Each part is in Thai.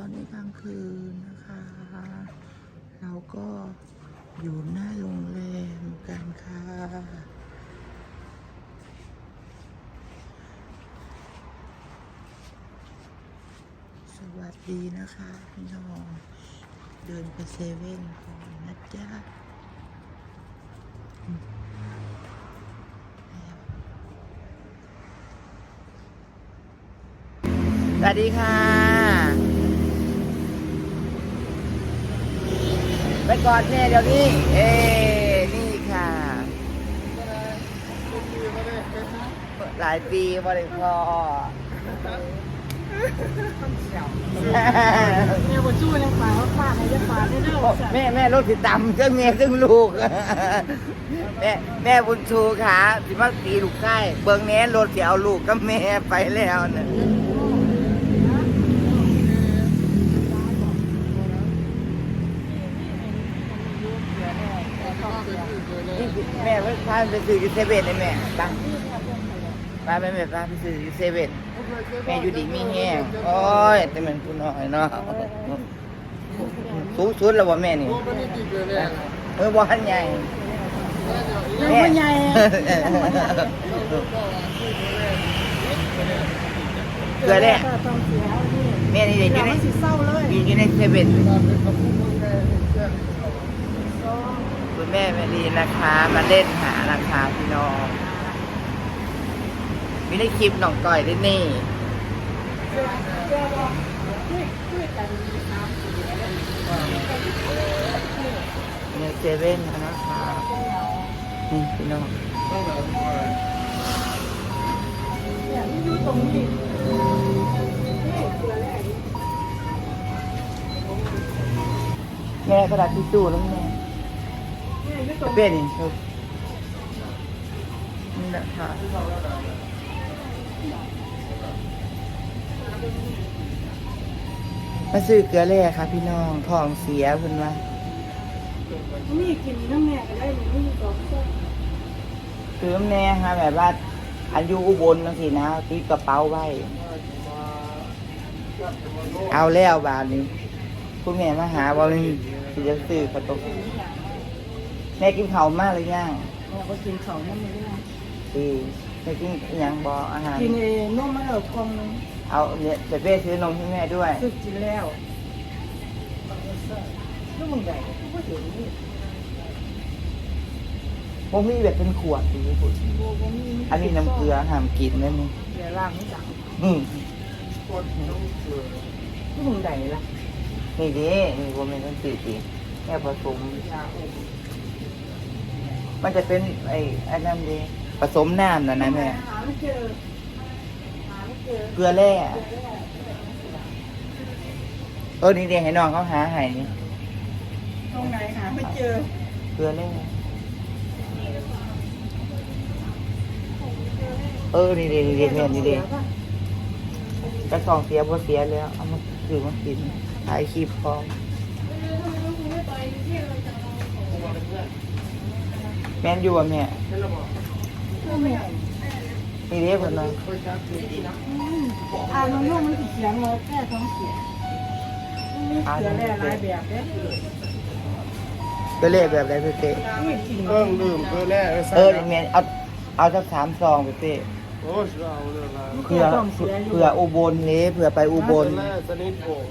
ตอนนี้กลางคืนนะคะ เราก็อยู่หน้าโรงแรมกันค่ะสวัสดีนะคะพี่น้อง เดินไปเซเว่นก่อนนะจ๊ะสวัสดีค่ะ ไป กอดแม่เดี๋ยวนี้ เอ้นี่ค่ะ หลายปีพอได้พอแม่บนจู้ยังฝาว่าฝาให้ยังฝาได้เด้อแม่แม่รถติดตามเครื่องเมียเครื่องลูก แม่แม่บุญชูขาสิมาตีลูกไส้เบิ่งแน่รถเสิเอาลูกกับแม่ไปแล้วน่ะแม่เพิ่งพา ไปซื้ออยู่เซเว่นเลยแม่ไปไปแม่แม่พาไปซื้ออยู่เซเว่นแม่อยู่ดีมีแห้งโอ้ยแต่มันกูน้อยเนาะสูงสุดแล้วว่าแม่นี่เออบ่ทันใหญ่ยังไม่ใหญ่เกลือแร่ต้องเสียนี่แม่นี่เด็กอยู่ในมันสิเศร้าเลยอยู่ในเซเว่นคุณ แม่แม่ลีนะคะ มาเล่นหาราคาพี่น้องมีในคลิปน้องก้อยด้วยนี่ในเซเว่นนะคะนี่พี่น้องเนี่ยมันอยู่ตรงนี้แม่กระดาษทิชชู่แล้วแม่ เนี่ยอยู่ตรงเป็นอีกครับนี่แหละค่ะมาซื้อเกลือแร่ค่ะ พี่น้องท้องเสียเพิ่นว่านี่กินน้ำแม่ก็ได้นี่มีสองคนคือแน่ค่ะแบบว่าอันอยู่อุบลจังซี่นะติดกระเป๋าไว้ เอาแล้วบาทนี้คุณแม่มาหาว่ามันสิจะซื้อขนม แม่กินข้าวมากเลยย่างแม่ก็กินเขานั่นไม่ได้ดีแม่กินอิหยังบ่อาหาร กินเองนมมาแล้วกล่องนึงเอาเนี่ยจะเป้ซื้อนมให้แม่ด้วยสึกกินแล้วลูกมึงใหญ่ก็เห็นนี่ผมมีแบบเป็นขวดดีคุณโบบ่มีอันนี้น้ำเกลือห้ามกินนั่นนี่เดี๋ยวล้างไม่จังอืมลูกมึงใหญ่ละนี่ดินี่ผมเป็นต้องสีสีแค่ผสม ยาอม มันจะเป็นไอ้ไอ้นั่นดิผสมน้ำนะนะแม่ หาไม่เจอหาไม่เจอเกลือแร่ เออนี่เดี๋ยวให้น้องเขาหาให้นี่ตรงไหนหาไม่เจอเกลือแร่ เออนี่เดี๋ยวนี่เดี๋ยวแม่นี่เดี๋ยวกระสองเสียบ่เสียแล้ว เอามาถือมากินถ่ายคลิปพร้อม แม่นอยู่บ่แม่นี่เรียกคนน้อยอ่านมันนุ่มมันเขียนมาแค่ท้องเสียเขียนแร่หลายแบบเด้ก็เรียกแบบไรพี่เต้นี่กินเพิ่งลืมเพื่อแร่ไว้ใส่เออแม่นเอาเอาสักสามซองพี่เต้โอ้ยเอาเลยละเผื่อเผื่ออุบลนี้เผื่อไปอุบลแร่สนิทโผง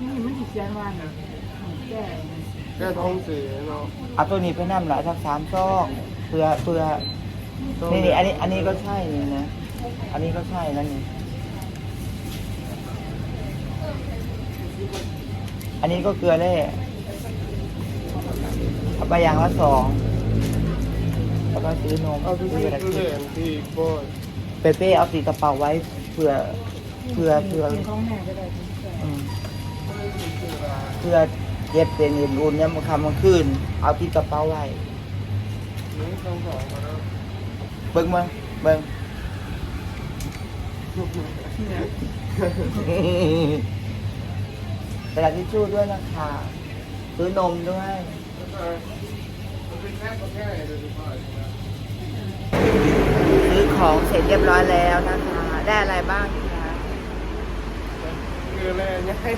นี่มันเขียนว่าน่ะแก้ แค่ท้องเสียเนาะเอาตัวนี้ไปนั่ละสักสามซองเผื่อเผื่อนี่นี่อันนี้อันนี้ก็ใช่นี่นะ อันนี้ก็ใช่นั่นนี่อันนี้ก็เกลือแร่เอาไปอย่างละสองแล้วก็ซื้อนมเอาที่ซื้ออะไรตู้กินเล่นที่โบยเปเป้เอาติดกระเป๋าไว้เผื่อเผื่อเผื่อกินของแม่ก็ได้อืมเพื่อ เย็บเป็นอื่นอุ่นเนี่ยมันคำมันขึ้น เอาที่กระเป๋าไว้นี่ต้งสองมาแล้วเบิ้งมาเบิ้งกระดาษทิชชู่ด้วยนะคะซื้อนมด้วยซื้อของเสร็จเรียบร้อยแล้วนะคะ ได้อะไรบ้างคะคืออะไรเนี่ยให้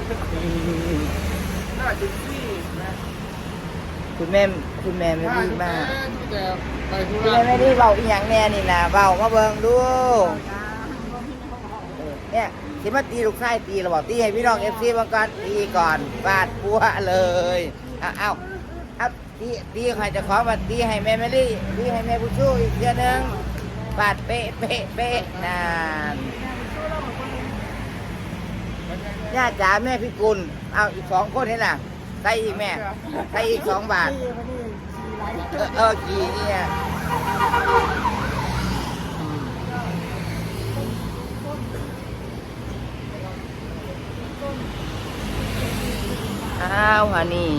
น่าจะซี่นะคุณแม่คุณแม่ไม่ดีมากที่จะไปธุคุณระแม่ไม่ได้เบาอีหยังแน่นี่นะเบามาเบิ่งดูเออเนี่ยสิมาตีลูกชายตีเราบอกตีให้พี่น้องเอฟซีมาก่อนตีก่อนบาดปัวเลยเอาเอาเอาตีตีใครจะขอมาตีให้แม่ไม่ได้ตีให้แม่ผู้ช่วยอีกเดือนหนึงบาดเป๊ะเป๊ะเป๊ะนาน ย่าจ๋าแม่พี่กุลเอาอีกสองคนนี่น่ะใส่อีกแม่ใส่อีกสองบาทที่วันนี้ขี่ไรเออเออกี่เนี่ยอ้าวฮะนี่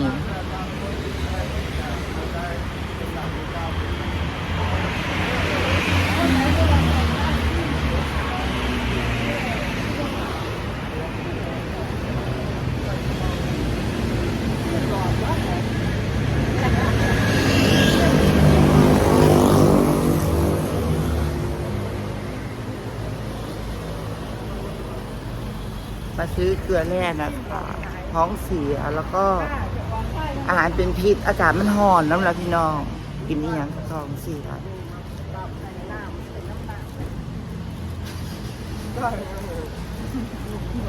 ซื้อเกลือแร่นะคะท้องเสียแล้วก็อาหารเป็นพิษอากาศมันห่อนน้ำละพี่น้อง กินนี่ยังก็ท้องเสีย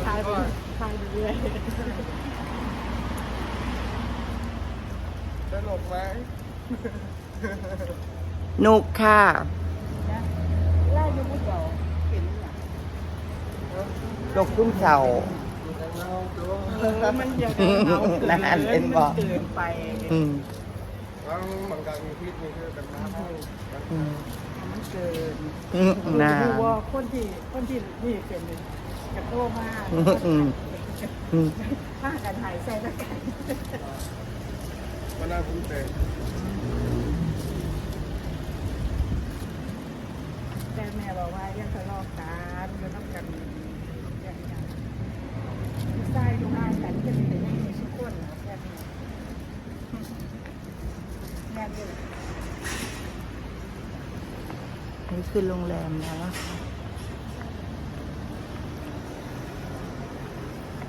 ทายไปทายเรื่อยสนุกไหมนุกค่ะไล่ยังไม่เกี่ยวเห็นเนี่ย จกคุ้มเสาเออมันยังนั่นเป็นบ่เกินไปอืมบางบางการมีพิษนี่คือกันน้ำให้อืมมันเกินอืมน่าดูว่าคนที่คนที่นี่เป็นกระโตมากอืมอืมอืมผ้ากันหายใส่แล้วกันมันน่าภูมิใจแต่แม่บอกว่ายังทะเลาะกันจะต้องกันอย่างนี้ใส่ตรง นี่คือโรงแรมแล้วนะคะ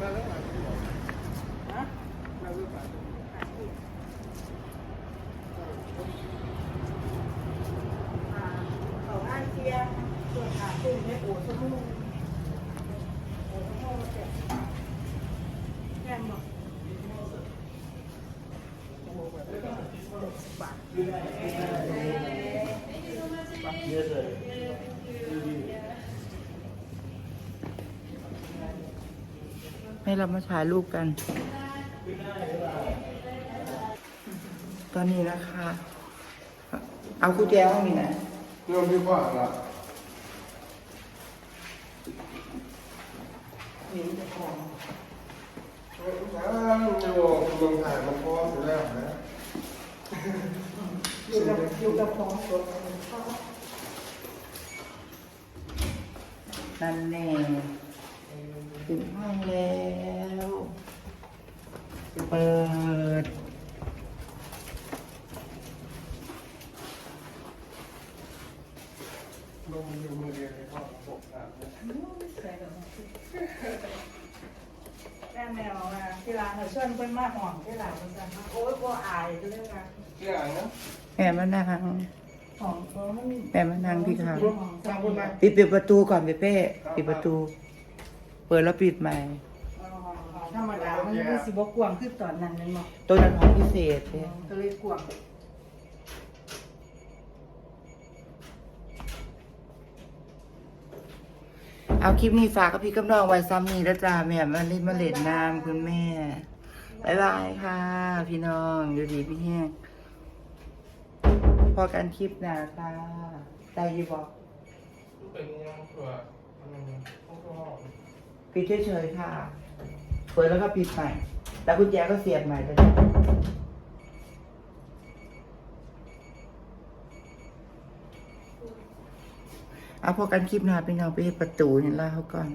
น่ารักหลายที่บอกนะน่ารักหลายที่เขาอ้างเทียส่วนขาขึ้นไม่โอ้สมุนโอ้โหเจ็บแค่หมด ให้เรามาถ่ายรูปกัน ตอนนี้นะคะ เอากุญแจห้องนี้นะเรื่องที่ว่าละนี่จะของเออช้างอยู่เมืองไทยมันพออยู่แล้วนะอยู่กับอยู่กับของสดนั่นแน่ ถึงห้องแล้ว เปิด ลงอยู่มือเดียวในห้องปกอะแม่แมวมาที่ร้านเขาชวนเพิ่นมาห่องที่ร้านมันสั่นโอ้ยบ่อายจะเรื่องนะเกี่ยงนะแม่มานั่งห่องเพราะมันแม่มานั่งพี่ค่ะสร้างคนมา ปิดปิดประตูก่อนเปเป้ปิดประตู เปิดแล้วปิดใหม่ ธรรมดามันมีสิบ่กวางคือตอนนั้นแม่นบ่ตัวนั้นของพิเศษเนี่ยก็เลยกวางเอาคลิปนี้ฝากกับพี่กับน้องไว้ซ้ำนี้แล้วจ้าแม่มาเล่นมาเล่นน้ำคุณแม่บายบายค่ะ พี่น้องอยู่ดีพี่แห้งพอกันคลิปหน้าค่ะได้อยี่บอก เป็นยังเผื่อมันต้องก็ ปิดเฉยๆค่ะ เปิดแล้วก็ปิดใหม่ แล้วกุญแจก็เสียบใหม่ไปเลยเอาพอกันคลิปหน้าพี่น้องไปเห็นประตูเห็นล่าเขาก่อน